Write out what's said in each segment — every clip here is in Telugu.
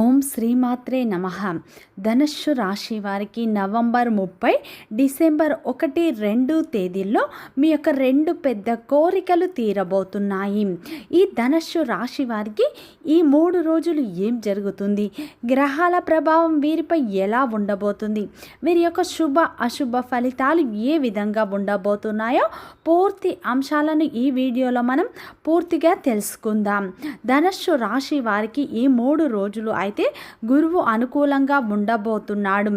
ఓం శ్రీమాత్రే నమ. ధనుస్సు రాశి వారికి నవంబర్ ముప్పై డిసెంబర్ ఒకటి రెండు తేదీల్లో మీ యొక్క రెండు పెద్ద కోరికలు తీరబోతున్నాయి. ఈ ధనుస్సు రాశి వారికి ఈ మూడు రోజులు ఏం జరుగుతుంది? గ్రహాల ప్రభావం వీరిపై ఎలా ఉండబోతుంది? వీరి యొక్క శుభ అశుభ ఫలితాలు ఏ విధంగా ఉండబోతున్నాయో పూర్తి అంశాలను ఈ వీడియోలో మనం పూర్తిగా తెలుసుకుందాం. ధనుస్సు రాశి వారికి ఈ మూడు రోజులు అయితే గురువు అనుకూలంగా ఉండబోతున్నాడు.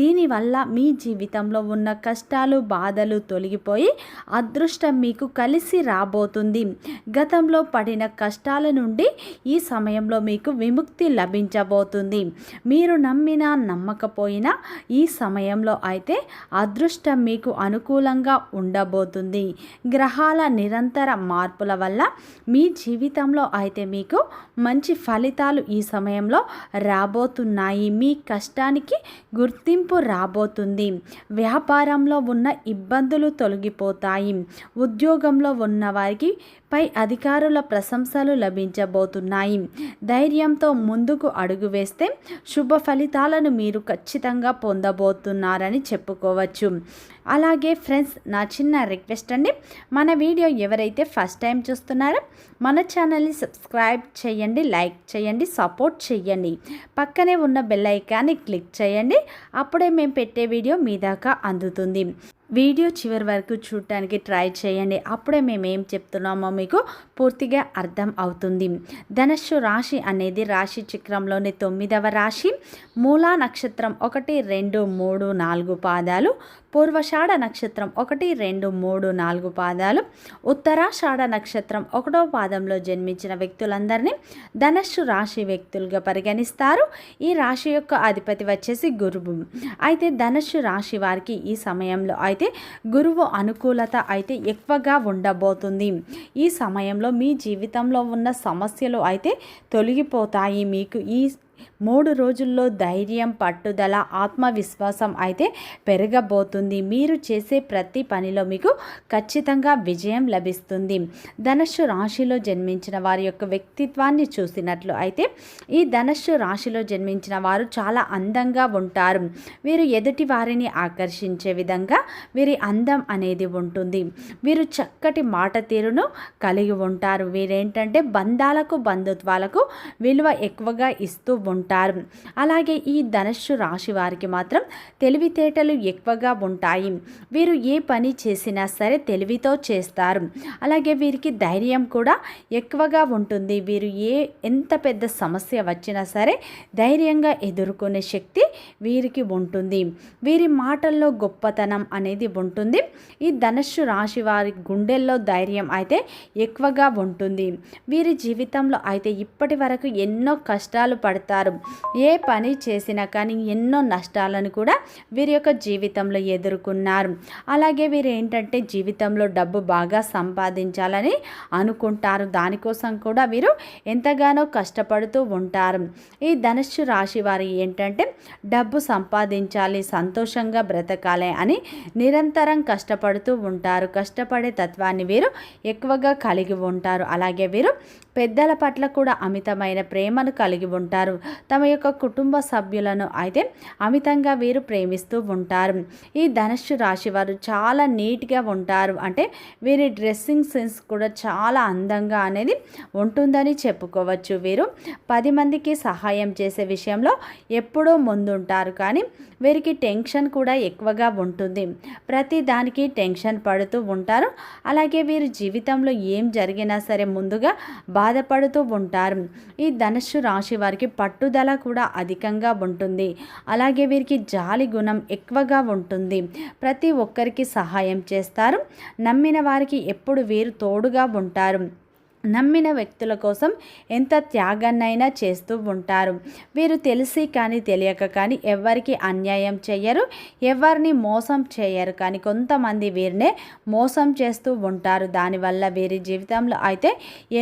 దీనివల్ల మీ జీవితంలో ఉన్న కష్టాలు బాధలు తొలగిపోయి అదృష్టం మీకు కలిసి రాబోతుంది. గతంలో పడిన కష్టాల నుండి ఈ సమయంలో మీకు విముక్తి లభించబోతుంది. మీరు నమ్మినా నమ్మకపోయినా ఈ సమయంలో అయితే అదృష్టం మీకు అనుకూలంగా ఉండబోతుంది. గ్రహాల నిరంతర మార్పుల వల్ల మీ జీవితంలో అయితే మీకు మంచి ఫలితాలు ఈ సమయంలో రాబోతున్నాయి. మీ కష్టానికి గుర్తింపు రాబోతుంది. వ్యాపారంలో ఉన్న ఇబ్బందులు తొలగిపోతాయి. ఉద్యోగంలో ఉన్న వారికి పై అధికారుల ప్రశంసలు లభించబోతున్నాయి. ధైర్యంతో ముందుకు అడుగు వేస్తే శుభ ఫలితాలను మీరు ఖచ్చితంగా పొందబోతున్నారని చెప్పుకోవచ్చు. అలాగే ఫ్రెండ్స్ నా చిన్న రిక్వెస్ట్ అండి. మన వీడియో ఎవరైతే ఫస్ట్ టైం చూస్తున్నారో మన ఛానల్ని సబ్స్క్రైబ్ చేయండి లైక్ చేయండి సపోర్ట్ చేయండి. పక్కనే ఉన్న బెల్ ఐకాన్ని క్లిక్ చేయండి. అప్పుడే మేము పెట్టే వీడియో మీ దాకా అందుతుంది. వీడియో చివరి వరకు చూడటానికి ట్రై చేయండి. అప్పుడే మేము ఏం చెప్తున్నామో మీకు పూర్తిగా అర్థం అవుతుంది. ధనస్సు రాశి అనేది రాశి చక్రంలోని తొమ్మిదవ రాశి. మూలా నక్షత్రం ఒకటి రెండు మూడు నాలుగు పాదాలు. పూర్వషాఢ నక్షత్రం ఒకటి రెండు మూడు నాలుగు పాదాలు. ఉత్తరాషాఢ నక్షత్రం ఒకటో పాదంలో జన్మించిన వ్యక్తులందరినీ ధనస్సు రాశి వ్యక్తులుగా పరిగణిస్తారు. ఈ రాశి యొక్క అధిపతి వచ్చేసి గురువు. అయితే ధనస్సు రాశి వారికి ఈ సమయంలో అయితే గురువు అనుకూలత అయితే ఎక్కువగా ఉండబోతుంది. ఈ సమయంలో మీ జీవితంలో ఉన్న సమస్యలు అయితే తొలగిపోతాయి. మీకు ఈ మూడు రోజుల్లో ధైర్యం పట్టుదల ఆత్మవిశ్వాసం అయితే పెరగబోతుంది. మీరు చేసే ప్రతి పనిలో మీకు ఖచ్చితంగా విజయం లభిస్తుంది. ధనస్సు రాశిలో జన్మించిన వారి యొక్క వ్యక్తిత్వాన్ని చూసినట్లు అయితే ఈ ధనస్సు రాశిలో జన్మించిన వారు చాలా అందంగా ఉంటారు. వీరు ఎదుటి వారిని ఆకర్షించే విధంగా వీరి అందం అనేది ఉంటుంది. వీరు చక్కటి మాట తీరును కలిగి ఉంటారు. వీరేంటంటే బంధాలకు బంధుత్వాలకు విలువ ఎక్కువగా ఇస్తూ ఉంటారు. అలాగే ఈ ధనస్సు రాశి వారికి మాత్రం తెలివితేటలు ఎక్కువగా ఉంటాయి. వీరు ఏ పని చేసినా సరే తెలివితో చేస్తారు. అలాగే వీరికి ధైర్యం కూడా ఎక్కువగా ఉంటుంది. వీరు ఏ ఎంత పెద్ద సమస్య వచ్చినా సరే ధైర్యంగా ఎదుర్కొనే శక్తి వీరికి ఉంటుంది. వీరి మాటల్లో గొప్పతనం అనేది ఉంటుంది. ఈ ధనస్సు రాశి వారి గుండెల్లో ధైర్యం అయితే ఎక్కువగా ఉంటుంది. వీరి జీవితంలో అయితే ఇప్పటి వరకు ఎన్నో కష్టాలు పడతారు. ఏ పని చేసినా కానీ ఎన్నో నష్టాలను కూడా వీరి యొక్క జీవితంలో ఎదుర్కొన్నారు. అలాగే వీరు ఏంటంటే జీవితంలో డబ్బు బాగా సంపాదించాలని అనుకుంటారు. దానికోసం కూడా వీరు ఎంతగానో కష్టపడుతూ ఉంటారు. ఈ ధనుస్సు రాశి వారి ఏంటంటే డబ్బు సంపాదించాలి సంతోషంగా బ్రతకాలి అని నిరంతరం కష్టపడుతూ ఉంటారు. కష్టపడే తత్వాన్ని వీరు ఎక్కువగా కలిగి ఉంటారు. అలాగే వీరు పెద్దల పట్ల కూడా అమితమైన ప్రేమను కలిగి ఉంటారు. తమ యొక్క కుటుంబ సభ్యులను అయితే అమితంగా వీరు ప్రేమిస్తూ ఉంటారు. ఈ ధనుస్సు రాశి వారు చాలా నీట్గా ఉంటారు. అంటే వీరి డ్రెస్సింగ్ సెన్స్ కూడా చాలా అందంగా అనేది ఉంటుందని చెప్పుకోవచ్చు. వీరు పది మందికి సహాయం చేసే విషయంలో ఎప్పుడూ ముందుంటారు. కానీ వీరికి టెన్షన్ కూడా ఎక్కువగా ఉంటుంది. ప్రతి దానికి టెన్షన్ పడుతూ ఉంటారు. అలాగే వీరి జీవితంలో ఏం జరిగినా సరే ముందుగా బాధపడుతూ ఉంటారు. ఈ ధనుస్సు రాశి వారికి పట్టుదల కూడా అధికంగా ఉంటుంది. అలాగే వీరికి జాలి గుణం ఎక్కువగా ఉంటుంది. ప్రతి ఒక్కరికి సహాయం చేస్తారు. నమ్మిన వారికి ఎప్పుడు వీరు తోడుగా ఉంటారు. నమ్మిన వ్యక్తుల కోసం ఎంత త్యాగాన్నైనా చేస్తూ ఉంటారు. వీరు తెలిసి కానీ తెలియక కానీ ఎవరికి అన్యాయం చేయరు ఎవరిని మోసం చేయరు కానీ కొంతమంది వీరినే మోసం చేస్తూ ఉంటారు. దానివల్ల వీరి జీవితంలో అయితే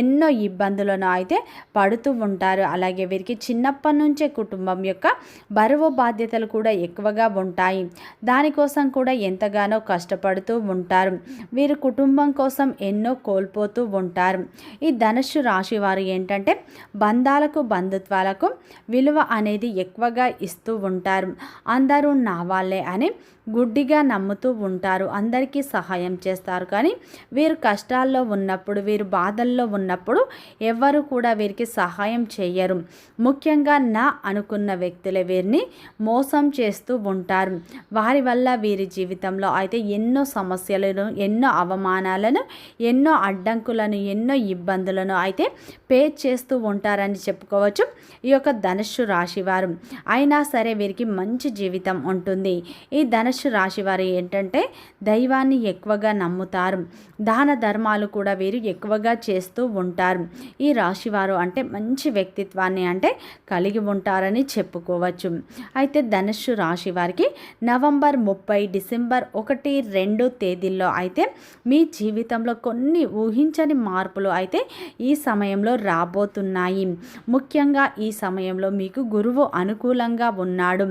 ఎన్నో ఇబ్బందులను అయితే పడుతూ ఉంటారు. అలాగే వీరికి చిన్నప్పటి నుంచే కుటుంబం యొక్క బరువు బాధ్యతలు కూడా ఎక్కువగా ఉంటాయి. దానికోసం కూడా ఎంతగానో కష్టపడుతూ ఉంటారు. వీరు కుటుంబం కోసం ఎన్నో కోల్పోతూ ఉంటారు. ఈ ధనుస్సు రాశి వారు ఏంటంటే బంధాలకు బంధుత్వాలకు విలువ అనేది ఎక్కువగా ఇస్తూ ఉంటారు. అందరూ నా వాళ్ళే అని గుడ్డిగా నమ్ముతూ ఉంటారు. అందరికీ సహాయం చేస్తారు. కానీ వీరు కష్టాల్లో ఉన్నప్పుడు వీరు బాధల్లో ఉన్నప్పుడు ఎవ్వరు కూడా వీరికి సహాయం చేయరు ముఖ్యంగా నా అనుకున్న వ్యక్తులే వీరిని మోసం చేస్తూ ఉంటారు. వారి వల్ల వీరి జీవితంలో అయితే ఎన్నో సమస్యలను ఎన్నో అవమానాలను ఎన్నో అడ్డంకులను ఎన్నో ఇబ్బందులను అయితే పే చేస్తూ ఉంటారని చెప్పుకోవచ్చు. ఈ యొక్క ధనుస్సు రాశివారు అయినా సరే వీరికి మంచి జీవితం ఉంటుంది. ఈ ధనుష్ రాశి వారు ఏంటంటే దైవాన్ని ఎక్కువగా నమ్ముతారు. దాన ధర్మాలు కూడా వీరు ఎక్కువగా చేస్తూ ఉంటారు. ఈ రాశివారు అంటే మంచి వ్యక్తిత్వాన్ని అంటే కలిగి ఉంటారని చెప్పుకోవచ్చు. అయితే ధనుస్సు రాశి వారికి నవంబర్ ముప్పై డిసెంబర్ ఒకటి రెండు తేదీల్లో అయితే మీ జీవితంలో కొన్ని ఊహించని మార్పులు అయితే ఈ సమయంలో రాబోతున్నాయి. ముఖ్యంగా ఈ సమయంలో మీకు గురువు అనుకూలంగా ఉన్నాడు.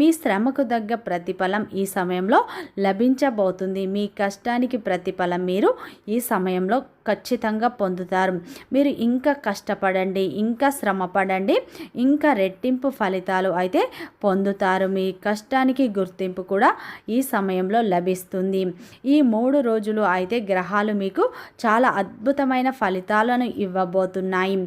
మీ శ్రమకు తగ్గ ప్రతిఫలం ఈ ఈ సమయంలో లభించబోతుంది. మీ కష్టానికి ప్రతిఫలం మీరు ఈ సమయంలో ఖచ్చితంగా పొందుతారు. మీరు ఇంకా కష్టపడండి ఇంకా శ్రమపడండి ఇంకా రెట్టింపు ఫలితాలు అయితే పొందుతారు. మీ కష్టానికి గుర్తింపు కూడా ఈ సమయంలో లభిస్తుంది. ఈ మూడు రోజులు అయితే గ్రహాలు మీకు చాలా అద్భుతమైన ఫలితాలను ఇవ్వబోతున్నాయి.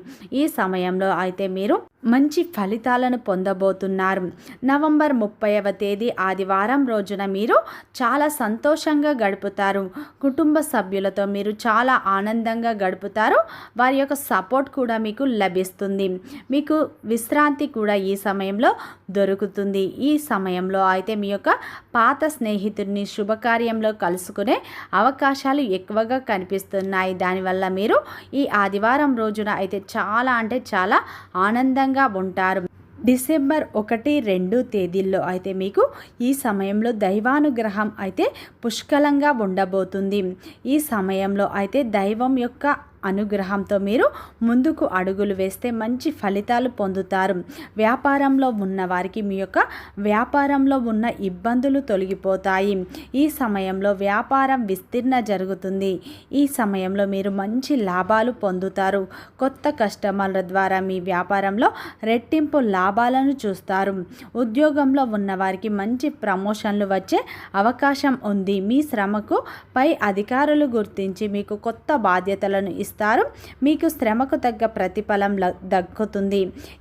ఈ సమయంలో అయితే మీరు మంచి ఫలితాలను పొందబోతున్నారు. నవంబర్ ముప్పైవ తేదీ ఆదివారం రోజున మీరు చాలా సంతోషంగా గడుపుతారు. కుటుంబ సభ్యులతో మీరు చాలా ఆనందంగా గడుపుతారు వారి యొక్క సపోర్ట్ కూడా మీకు లభిస్తుంది. మీకు విశ్రాంతి కూడా ఈ సమయంలో దొరుకుతుంది. ఈ సమయంలో అయితే మీ యొక్క పాత స్నేహితుడిని శుభకార్యంలో కలుసుకునే అవకాశాలు ఎక్కువగా కనిపిస్తున్నాయి. దానివల్ల మీరు ఈ ఆదివారం రోజున అయితే చాలా అంటే చాలా ఆనందంగా ఉంటారు. డిసెంబర్ ఒకటి రెండు తేదీల్లో అయితే మీకు ఈ సమయంలో దైవానుగ్రహం అయితే పుష్కలంగా ఉండబోతుంది. ఈ సమయంలో అయితే దైవం యొక్క అనుగ్రహంతో మీరు ముందుకు అడుగులు వేస్తే మంచి ఫలితాలు పొందుతారు. వ్యాపారంలో ఉన్న వారికి మీ యొక్క వ్యాపారంలో ఉన్న ఇబ్బందులు తొలగిపోతాయి. ఈ సమయంలో వ్యాపారం విస్తీర్ణ జరుగుతుంది. ఈ సమయంలో మీరు మంచి లాభాలు పొందుతారు. కొత్త కస్టమర్ల ద్వారా మీ వ్యాపారంలో రెట్టింపు లాభాలను చూస్తారు. ఉద్యోగంలో ఉన్న వారికి మంచి ప్రమోషన్లు వచ్చే అవకాశం ఉంది. మీ శ్రమకు పై అధికారులు గుర్తించి మీకు కొత్త బాధ్యతలను ఇస్తారు. ఇస్తారు మీకు శ్రమకు తగ్గ ప్రతిఫలం దక్కుతుంది.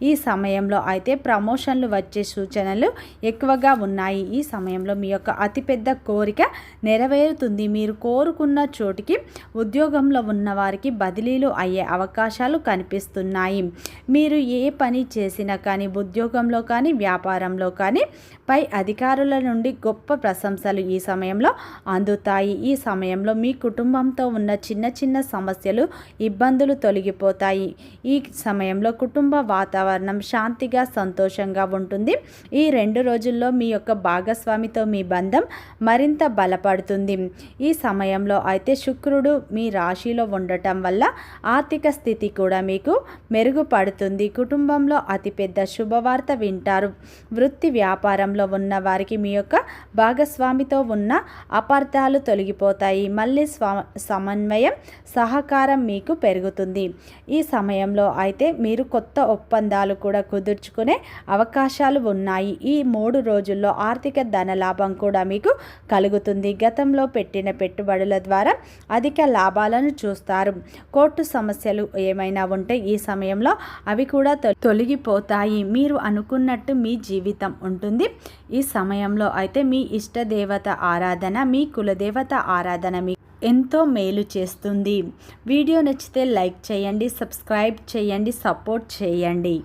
ఈ సమయంలో అయితే ప్రమోషన్లు వచ్చే సూచనలు ఎక్కువగా ఉన్నాయి. ఈ సమయంలో మీ యొక్క అతిపెద్ద కోరిక నెరవేరుతుంది. మీరు కోరుకున్న చోటికి ఉద్యోగంలో ఉన్న వారికి బదిలీలు అయ్యే అవకాశాలు కనిపిస్తున్నాయి. మీరు ఏ పని చేసినా కానీ ఉద్యోగంలో కానీ వ్యాపారంలో కానీ పై అధికారుల నుండి గొప్ప ప్రశంసలు ఈ సమయంలో అందుతాయి. ఈ సమయంలో మీ కుటుంబంతో ఉన్న చిన్న చిన్న సమస్యలు ఇబ్బందులు తొలగిపోతాయి. ఈ సమయంలో కుటుంబ వాతావరణం శాంతిగా సంతోషంగా ఉంటుంది. ఈ రెండు రోజుల్లో మీ యొక్క భాగస్వామితో మీ బంధం మరింత బలపడుతుంది. ఈ సమయంలో అయితే శుక్రుడు మీ రాశిలో ఉండటం వల్ల ఆర్థిక స్థితి కూడా మీకు మెరుగుపడుతుంది. కుటుంబంలో అతిపెద్ద శుభవార్త వింటారు. వృత్తి వ్యాపారంలో ఉన్న వారికి మీ యొక్క భాగస్వామితో ఉన్న అపార్థాలు తొలగిపోతాయి. మళ్ళీ స్వ సమన్వయం సహకారం మీకు పెరుగుతుంది. ఈ సమయంలో అయితే మీరు కొత్త ఒప్పందాలు కూడా కుదుర్చుకునే అవకాశాలు ఉన్నాయి. ఈ మూడు రోజుల్లో ఆర్థిక ధన లాభం కూడా మీకు కలుగుతుంది. గతంలో పెట్టిన పెట్టుబడుల ద్వారా అధిక లాభాలను చూస్తారు. కోర్టు సమస్యలు ఏమైనా ఉంటే ఈ సమయంలో అవి కూడా తొలగిపోతాయి. మీరు అనుకున్నట్టు మీ జీవితం ఉంటుంది. ఈ సమయంలో అయితే మీ ఇష్టదేవత ఆరాధన మీ కులదేవత ఆరాధన మీ ఎంతో మేలు చేస్తుంది. వీడియో నచ్చితే లైక్ చేయండి సబ్స్క్రైబ్ చేయండి సపోర్ట్ చేయండి.